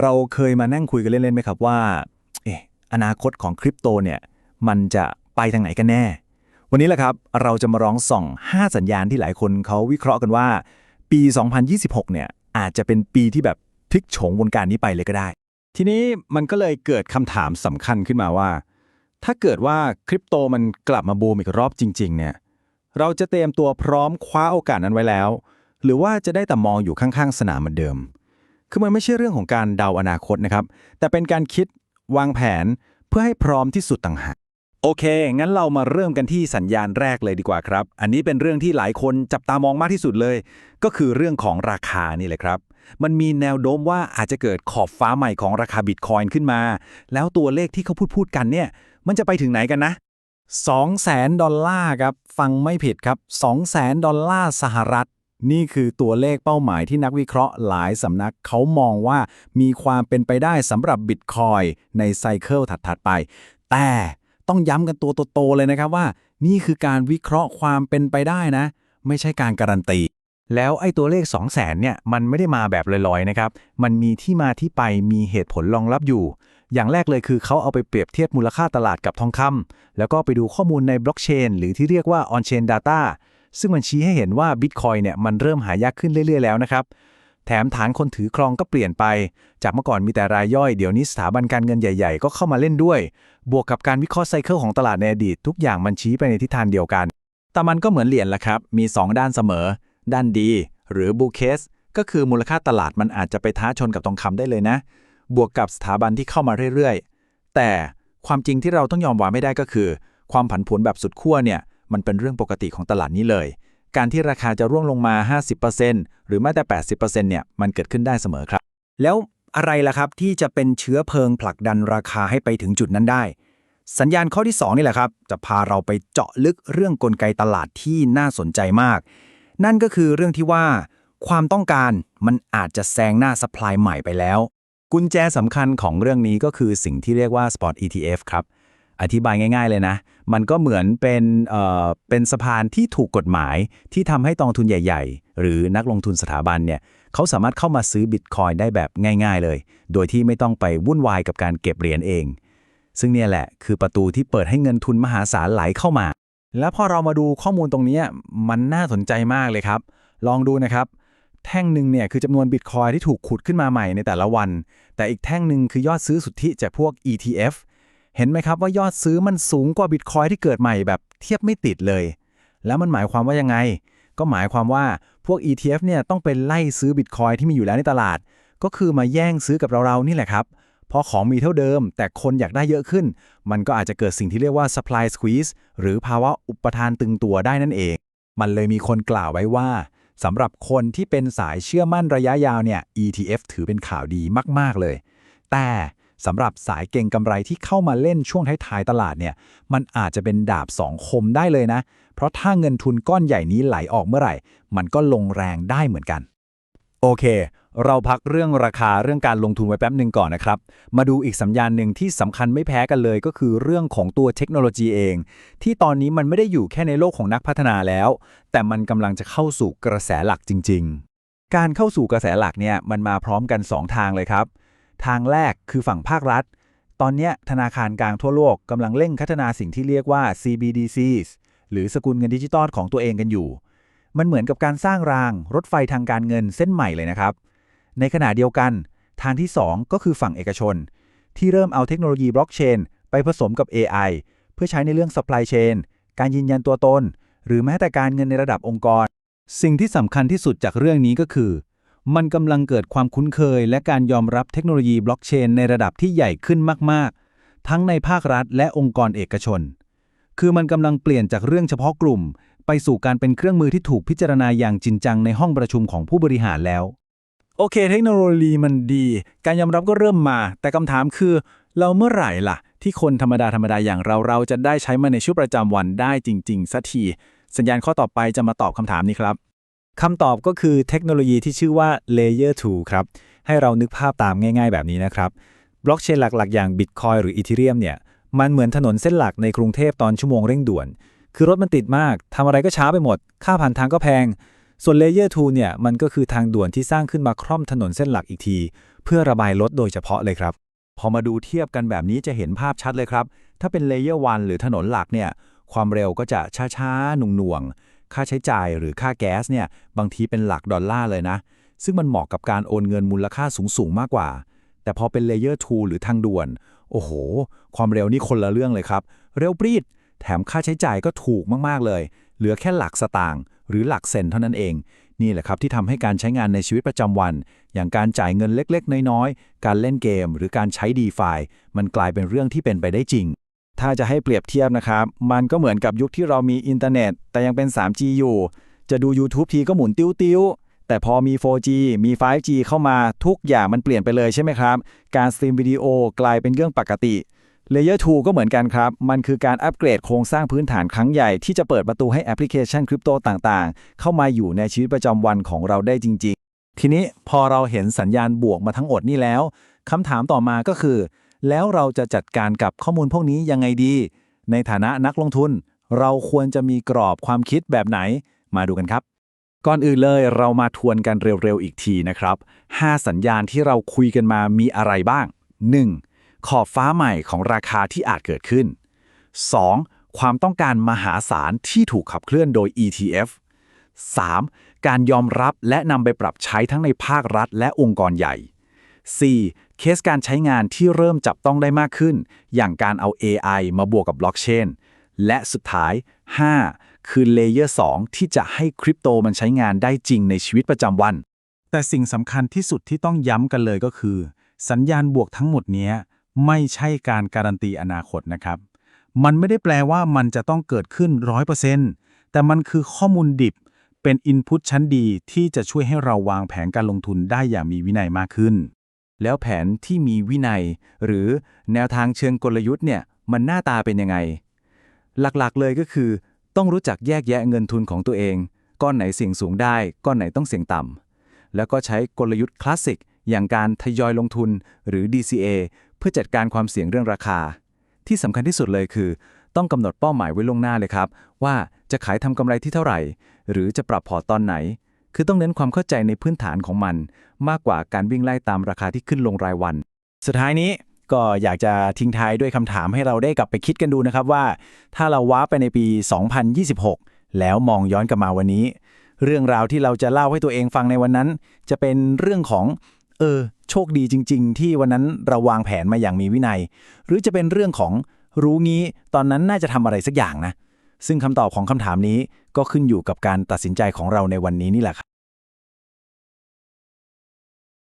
เราเคยมานั่งคุยกันเล่นๆไหมครับว่าเอะอนาคตของคริปโตเนี่ยมันจะไปทางไหนกันแน่ วันนี้แหละครับเราจะมาร้องส่อง 5 สัญญาณที่หลายคนเขาวิเคราะห์กันว่า ปี 2026 เนี่ยอาจจะเป็นปีที่แบบพลิกโฉงวงการนี้ไปเลยก็ได้ ทีนี้มันก็เลยเกิดคำถามสำคัญขึ้นมาว่า ถ้าเกิดว่าคริปโตมันกลับมาบูมอีกรอบจริง ๆ เนี่ยเราจะเตรียมตัวพร้อมคว้าโอกาสนั้นไว้แล้ว หรือว่าจะได้แต่มองอยู่ข้างๆ สนามเหมือนเดิม คือมันไม่ใช่เรื่องของการเดาอนาคตนะครับ แต่เป็นการคิดวางแผนเพื่อให้พร้อมที่สุดต่างหาก โอเค งั้นเรามาเริ่มกันที่สัญญาณแรกเลยดีกว่าครับ อันนี้เป็นเรื่องที่หลายคนจับตามองมากที่สุดเลย ก็คือเรื่องของราคานี่แหละครับ มันมีแนวโน้มว่าอาจจะเกิดขอบฟ้าใหม่ของราคาบิตคอยน์ขึ้นมา แล้วตัวเลขที่เขาพูดพูดกันเนี่ย มันจะไปถึงไหนกันนะ2แสนดอลลาร์ครับ ฟังไม่ผิดครับ2แสนดอลลาร์สหรัฐ นี่คือตัวเลขเป้าหมายที่นักวิเคราะห์หลายสำนักเขามองว่ามีความเป็นไปได้สำหรับบิตคอยในไซเคิลถัดๆไป แต่ต้องย้ำกันตัวโตๆเลยนะครับว่า นี่คือการวิเคราะห์ความเป็นไปได้นะ ไม่ใช่การการันตี แล้วไอ้ตัวเลข 2 0 0แสนเนี่ยมันไม่ได้มาแบบลอยๆนะครับ มันมีที่มาที่ไปมีเหตุผลรองรับอยู่ อย่างแรกเลยคือเขาเอาไปเปรียบเทียบมูลค่าตลาดกับทองคำแล้วก็ไปดูข้อมูลในบล็อกเชนหรือที่เรียกว่า on-chain data ซึ่งมันชี้ให้เห็นว่า Bitcoin เนี่ยมันเริ่มหายากขึ้นเรื่อย ๆ แล้วนะครับ แถมฐานคนถือครองก็เปลี่ยนไป จากเมื่อก่อนมีแต่รายย่อย เดี๋ยวนี้สถาบันการเงินใหญ่ ๆ ก็เข้ามาเล่นด้วย บวกกับการวิเคราะห์ไซเคิลของตลาดในอดีตทุกอย่างมันชี้ไปในทิศทางเดียวกัน แต่มันก็เหมือนเหรียญละครับ มี 2 ด้านเสมอ ด้านดี หรือบูเคส ก็คือมูลค่าตลาดมันอาจจะไปท้าชนกับทองคำได้เลยนะ บวกกับสถาบันที่เข้ามาเรื่อยๆ แต่ความจริงที่เราต้องยอมวางไม่ได้ก็คือ ความผันผวนแบบสุดขั้วเนี่ย มันเป็นเรื่องปกติของตลาดนี้เลย การที่ราคาจะร่วงลงมา 50%หรือแม้แต่ 80%เนี่ยมันเกิดขึ้นได้เสมอครับ แล้วอะไรล่ะครับที่จะเป็นเชื้อเพลิงผลักดันราคาให้ไปถึงจุดนั้นได้ สัญญาณข้อที่ 2 นี่แหละครับ จะพาเราไปเจาะลึกเรื่องกลไกตลาดที่น่าสนใจมาก นั่นก็คือเรื่องที่ว่าความต้องการมันอาจจะแซงหน้าสป라이ใหม่ไปแล้ว กุญแจสำคัญของเรื่องนี้ก็คือสิ่งที่เรียกว่า Spot ETF ครับ อธิบายง่าย ๆ เลยนะ มันก็เหมือนเป็นเอ่อเป็นสะพานที่ถูกกฎหมายที่ทำให้กองทุนใหญ่ ๆ หรือนักลงทุนสถาบันเนี่ยเขาสามารถเข้ามาซื้อบิตคอยได้แบบง่าย ๆ เลย โดยที่ไม่ต้องไปวุ่นวายกับการเก็บเหรียญเอง ซึ่งเนี่ยแหละคือประตูที่เปิดให้เงินทุนมหาศาลไหลเข้ามา แล้วพอเรามาดูข้อมูลตรงนี้มันน่าสนใจมากเลยครับ ลองดูนะครับ แท่งหนึ่งเนี่ยคือจำนวนบิตคอยที่ถูกขุดขึ้นมาใหม่ในแต่ละวัน แต่อีกแท่งหนึ่งคือยอดซื้อสุทธิจากพวก ETF เห็นไหมครับว่ายอดซื้อมันสูงกว่าบิตคอยที่เกิดใหม่แบบเทียบไม่ติดเลย แล้วมันหมายความว่ายังไง ก็หมายความว่าพวก ETF เนี่ยต้องเป็นไล่ซื้อบิตคอยที่มีอยู่แล้วในตลาด ก็คือมาแย่งซื้อกับเราๆนี่แหละครับเพราะของมีเท่าเดิม แต่คนอยากได้เยอะขึ้น มันก็อาจจะเกิดสิ่งที่เรียกว่า supply squeeze หรือภาวะอุปทานตึงตัวได้นั่นเอง มันเลยมีคนกล่าวไว้ว่าสำหรับคนที่เป็นสายเชื่อมั่นระยะยาวเนี่ย ETF ถือเป็นข่าวดีมาก ๆ เลย แต่ สำหรับสายเก่งกำไรที่เข้ามาเล่นช่วงท้ายๆตลาดเนี่ย มันอาจจะเป็นดาบสองคมได้เลยนะ เพราะถ้าเงินทุนก้อนใหญ่นี้ไหลออกเมื่อไหร่ มันก็ลงแรงได้เหมือนกัน โอเค เราพักเรื่องราคาเรื่องการลงทุนไว้แป๊บหนึ่งก่อนนะครับ มาดูอีกสัญญาณหนึ่งที่สำคัญไม่แพ้กันเลยก็คือเรื่องของตัวเทคโนโลยีเอง ที่ตอนนี้มันไม่ได้อยู่แค่ในโลกของนักพัฒนาแล้ว แต่มันกำลังจะเข้าสู่กระแสหลักจริง ๆ การเข้าสู่กระแสหลักเนี่ยมันมาพร้อมกัน 2 ทางเลยครับ ทางแรกคือฝั่งภาครัฐ ตอนนี้ธนาคารกลางทั่วโลกกำลังเร่งพัฒนาสิ่งที่เรียกว่า CBDCs หรือสกุลเงินดิจิตอลของตัวเองกันอยู่ มันเหมือนกับการสร้างรางรถไฟทางการเงินเส้นใหม่เลยนะครับ ในขณะเดียวกันทางที่ 2 ก็คือฝั่งเอกชน ที่เริ่มเอาเทคโนโลยีบล็อกเชนไปผสมกับ AI เพื่อใช้ในเรื่อง supply chain การยืนยันตัวตน หรือแม้แต่การเงินในระดับองค์กร สิ่งที่สำคัญที่สุดจากเรื่องนี้ก็คือ มันกำลังเกิดความคุ้นเคย และการยอมรับเทคโนโลยีบล็อกเชนในระดับที่ใหญ่ขึ้นมาก ๆ ทั้งในภาครัฐและองค์กรเอกชน คือมันกำลังเปลี่ยนจากเรื่องเฉพาะกลุ่ม ไปสู่การเป็นเครื่องมือที่ถูกพิจารณาอย่างจริงจังในห้องประชุมของผู้บริหารแล้ว โอเค เทคโนโลยีมันดี การยอมรับก็เริ่มมา แต่คำถามคือ เราเมื่อไหร่ล่ะ ที่คนธรรมดาธรรมดาอย่างเราเราจะได้ใช้มันในชีวิตประจำวันได้จริง ๆสักทีสัญญาณข้อต่อไปจะมาตอบคำถามนี้ครับ คำตอบก็คือเทคโนโลยีที่ชื่อว่า Layer 2 ครับ ให้เรานึกภาพตามง่ายๆแบบนี้นะครับ บล็อกเชนหลักๆ อย่าง Bitcoin หรือ Ethereum เนี่ย มันเหมือนถนนเส้นหลักในกรุงเทพตอนชั่วโมงเร่งด่วน คือรถมันติดมาก ทำอะไรก็ช้าไปหมด ค่าผ่านทางก็แพง ส่วน Layer 2 เนี่ย มันก็คือทางด่วนที่สร้างขึ้นมาคร่อมถนนเส้นหลักอีกที เพื่อระบายรถโดยเฉพาะเลยครับ พอมาดูเทียบกันแบบนี้จะเห็นภาพชัดเลยครับ ถ้าเป็นเลเยอร์วหรือถนนหลักเนี่ย ความเร็วก็จะช้าๆหน่วงๆ ค่าใช้จ่ายหรือค่าแก๊สเนี่ยบางทีเป็นหลักดอลลาร์เลยนะ ซึ่งมันเหมาะกับการโอนเงินมูลค่าสูงๆมากกว่า แต่พอเป็นเลเยอร์2หรือทางด่วน โอ้โห ความเร็วนี่คนละเรื่องเลยครับ เร็วปรีด แถมค่าใช้จ่ายก็ถูกมากๆเลย เหลือแค่หลักสตางค์หรือหลักเซนเท่านั้นเอง นี่แหละครับที่ทำให้การใช้งานในชีวิตประจำวัน อย่างการจ่ายเงินเล็กๆ น้อยๆ การเล่นเกม หรือการใช้ d e f i มันกลายเป็นเรื่องที่เป็นไปได้จริง ถ้าจะให้เปรียบเทียบนะครับ มันก็เหมือนกับยุคที่เรามีอินเทอร์เน็ต แต่ยังเป็น 3G อยู่ จะดู YouTube ทีก็หมุนติ้วๆ แต่พอมี 4G มี 5G เข้ามาทุกอย่างมันเปลี่ยนไปเลยใช่ไหมครับ การสตรีมวิดีโอกลายเป็นเรื่องปกติ Layer 2ก็เหมือนกันครับ มันคือการอัปเกรดโครงสร้างพื้นฐานครั้งใหญ่ที่จะเปิดประตูให้แอปพลิเคชันคริปโตต่างๆ เข้ามาอยู่ในชีวิตประจำวันของเราได้จริง ๆ ทีนี้พอเราเห็นสัญญาณบวกมาทั้งหมดนี่แล้วคำถามต่อมาก็คือ แล้วเราจะจัดการกับข้อมูลพวกนี้ยังไงดี ในฐานะนักลงทุน เราควรจะมีกรอบความคิดแบบไหน มาดูกันครับ ก่อนอื่นเลยเรามาทวนกันเร็วๆอีกทีนะครับ 5 สัญญาณที่เราคุยกันมามีอะไรบ้าง 1. ขอบฟ้าใหม่ของราคาที่อาจเกิดขึ้น 2. ความต้องการมหาศาลที่ถูกขับเคลื่อนโดย ETF 3. การยอมรับและนำไปปรับใช้ทั้งในภาครัฐและองค์กรใหญ่ 4. เคสการใช้งานที่เริ่มจับต้องได้มากขึ้น อย่างการเอา AI มาบวกกับบล็อกเชนและสุดท้าย 5. คือเลเยอร์2ที่จะให้คริปโตมันใช้งานได้จริงในชีวิตประจำวัน แต่สิ่งสำคัญที่สุดที่ต้องย้ำกันเลยก็คือ สัญญาณบวกทั้งหมดนี้ไม่ใช่การการันตีอนาคตนะครับ มันไม่ได้แปลว่ามันจะต้องเกิดขึ้น 100%แต่มันคือข้อมูลดิบเป็นอินพุตชั้นดีที่จะช่วยให้เราวางแผนการลงทุนได้อย่างมีวินัยมากขึ้น แล้วแผนที่มีวินัย หรือแนวทางเชิงกลยุทธ์เนี่ยมันหน้าตาเป็นยังไง หลักๆเลยก็คือ ต้องรู้จักแยกแยะเงินทุนของตัวเอง ก้อนไหนเสี่ยงสูงได้ ก้อนไหนต้องเสี่ยงต่ำแล้วก็ใช้กลยุทธ์คลาสสิกอย่างการทยอยลงทุนหรือ DCA เพื่อจัดการความเสี่ยงเรื่องราคา ที่สำคัญที่สุดเลยคือ ต้องกำหนดเป้าหมายไว้ล่วงหน้าเลยครับ ว่าจะขายทำกำไรที่เท่าไหร่ หรือจะปรับพอร์ตตอนไหน คือต้องเน้นความเข้าใจในพื้นฐานของมัน มากกว่าการวิ่งไล่ตามราคาที่ขึ้นลงรายวัน สุดท้ายนี้ก็อยากจะทิ้งท้ายด้วยคำถามให้เราได้กลับไปคิดกันดูนะครับว่า ถ้าเราว้าไปในปี 2026 แล้วมองย้อนกลับมาวันนี้ เรื่องราวที่เราจะเล่าให้ตัวเองฟังในวันนั้น จะเป็นเรื่องของเออโชคดีจริง ๆ ที่วันนั้นเราวางแผนมาอย่างมีวินัย หรือจะเป็นเรื่องของรู้งี้ตอนนั้นน่าจะทำอะไรสักอย่างนะ ซึ่งคำตอบของคำถามนี้ก็ขึ้นอยู่กับการตัดสินใจของเราในวันนี้นี่แหละครับ